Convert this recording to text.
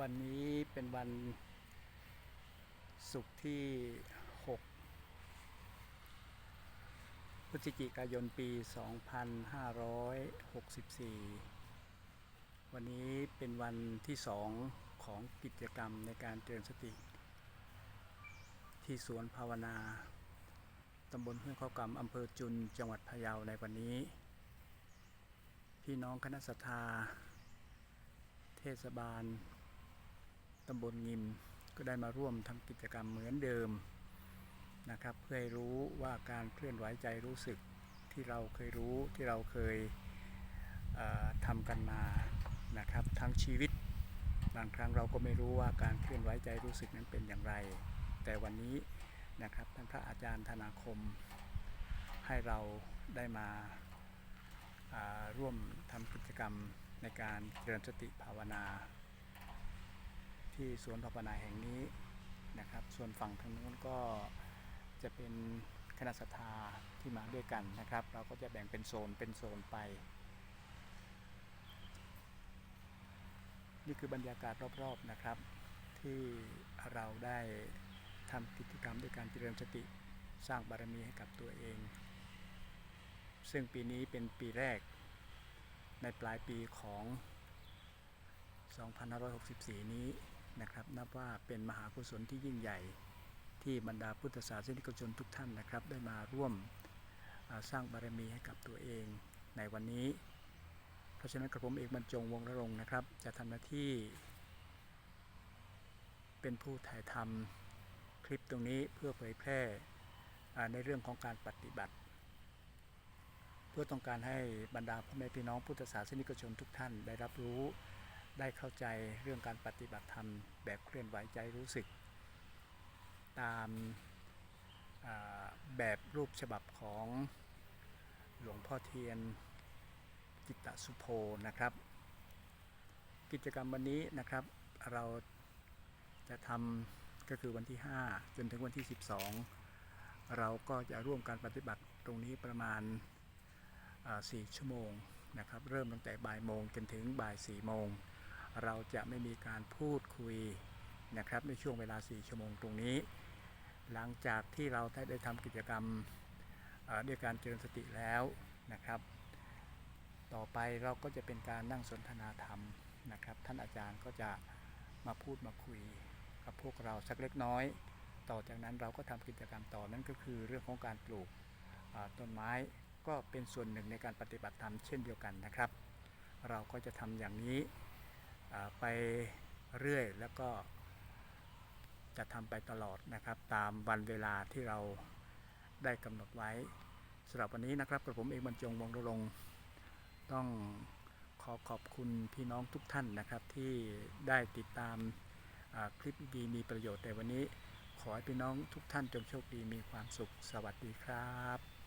วันนี้เป็นวันศุกร์ที่ 6 พฤศจิกายนปี 2564 วันนี้เป็นวันที่2ของกิจกรรมในการเจริญสติ ที่สวนภาวนา ตำบลห้วยข้าวกำอำเภอจุนจังหวัดพะเยาในวันนี้ พี่น้องคณะสัตยาเทศบาล ตำบลงิมก็ได้มาร่วมทำกิจกรรมเหมือนเดิมนะครับ เพื่อให้รู้ว่าการเคลื่อนไหวใจรู้สึกที่เราเคยรู้ที่เราเคยทำกันมานะครับ ทั้งชีวิตบางครั้งเราก็ไม่รู้ว่าการเคลื่อนไหวใจรู้สึกนั้นเป็นอย่างไร แต่วันนี้นะครับท่านพระอาจารย์ธนาคม ให้เราได้มาาร่วมทำกิจกรรมในการเจริญสติภาวนา ที่สวนภาวนาแห่งนี้นะครับ ส่วนฝั่งทางนู้นก็จะเป็นคณะสัทธาที่มาด้วยกันนะครับ เราก็จะแบ่งเป็นโซนเป็นโซนไป นี่คือบรรยากาศรอบๆนะครับ ที่เราได้ทำกิจกรรมด้วยการเจริญสติสร้างบารมีให้กับตัวเอง ซึ่งปีนี้เป็นปีแรกในปลายปีของ 2564 นี้ นะครับ นับว่าเป็นมหากุศลที่ยิ่งใหญ่ ที่บรรดาพุทธศาสนิกชนทุกท่านนะครับ ได้มาร่วมสร้างบารมีให้กับตัวเองในวันนี้ เพราะฉะนั้นกระผมเอกบรรจงวงระรงนะครับ จะทำหน้าที่ เป็นผู้ถ่ายทำคลิปตรงนี้เพื่อเผยแพร่ในเรื่องของการปฏิบัติ เพื่อต้องการให้บรรดาพ่อแม่พี่น้องพุทธศาสนิกชนทุกท่านได้รับรู้ ได้เข้าใจเรื่องการปฏิบัติธรรมแบบเคลื่อนไหวใจรู้สึก ตามแบบรูปฉบับของหลวงพ่อเทียนจิตตสุโภนะครับ กิจกรรมวันนี้นะครับเราจะทำก็คือวันที่ 5 จนถึงวันที่ 12 เราก็จะร่วมการปฏิบัติตรงนี้ประมาณอ่า4ชั่วโมงนะครับ เริ่มตั้งแต่บ่ายโมงจนถึงบ่าย4โมง เราจะไม่มีการพูดคุยนะครับในช่วงเวลา 4 ชั่วโมงตรงนี้ หลังจากที่เราได้ได้ทำกิจกรรมด้วยการเจริญสติแล้วนะครับ ต่อไปเราก็จะเป็นการนั่งสนทนาธรรมนะครับ ท่านอาจารย์ก็จะมาพูดมาคุยกับพวกเราสักเล็กน้อย ต่อจากนั้นเราก็ทำกิจกรรมต่อนั่นก็คือเรื่องของการปลูกต้นไม้ก็เป็นส่วนหนึ่งในการปฏิบัติธรรมเช่นเดียวกันนะครับ เราก็จะทำอย่างนี้ ไปเรื่อยแล้วก็จะทำไปตลอดนะครับ ตามวันเวลาที่เราได้กำหนดไว้สำหรับวันนี้นะครับกระผมเองบรรจงวงรงต้องขอขอบคุณพี่น้องทุกท่านนะครับที่ได้ติดตามคลิปดีมีประโยชน์ในวันนี้ ขอให้พี่น้องทุกท่านจงโชคดีมีความสุขสวัสดีครับ